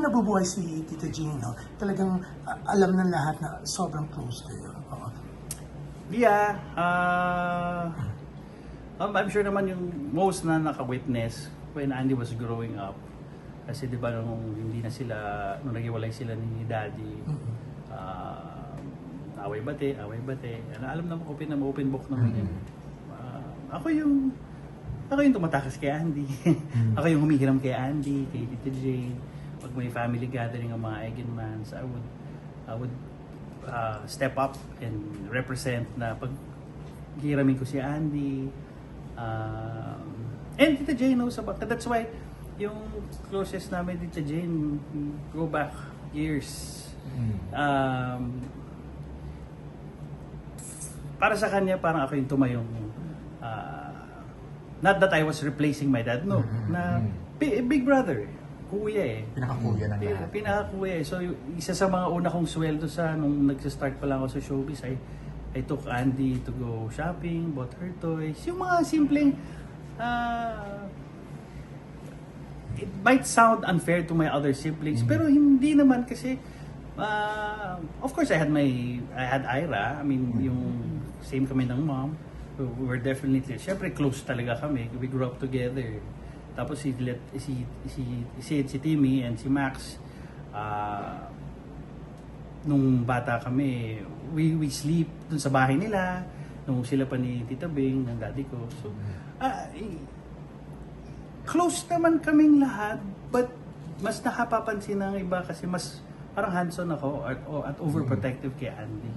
nung nabubuhay si Tita Jean, no, talagang ah, alam ng lahat na sobrang close kayo. Oo. Yeah, uh, um, I'm sure naman yung most na naka-witness when Andy was growing up. Kasi di ba nung hindi na sila, nung naghiwalay sila ni Daddy, uh, away bate, away bate. Ano, alam naman open na open book naman yun. Uh, ako yung, ako yung tumatakas kay Andy. ako yung humihiram kay Andy, kay Tita Jane. Pag may family gathering ng mga Eigenmans, I would, I would uh, step up and represent na pag hiramin ko si Andy. Um, and Tita Jane knows about that. That's why yung closest namin Tita Jane, go back years. Um, para sa kanya, parang ako yung tumayong uh, not that I was replacing my dad, no. Na bi- big brother, kuya eh. Pinakakuya ng lahat. Pinakakuya eh. So, isa sa mga una kong sweldo sa nung nagsa-start pa lang ako sa showbiz ay I took Andy to go shopping, bought her toys. Yung mga simpleng ah, it might sound unfair to my other siblings, pero hindi naman kasi ah, of course I had my I had Ira, I mean yung same kami ng mom. We were definitely, syempre close talaga kami. We grew up together. Tapos si let si si si, si Timmy and si Max ah nung bata kami, we we sleep dun sa bahay nila nung sila pa ni Tita Bing, ng daddy ko. So, eh, close naman kaming lahat, but mas nakapapansin ng iba kasi mas parang hands-on ako at, at overprotective kay Andy.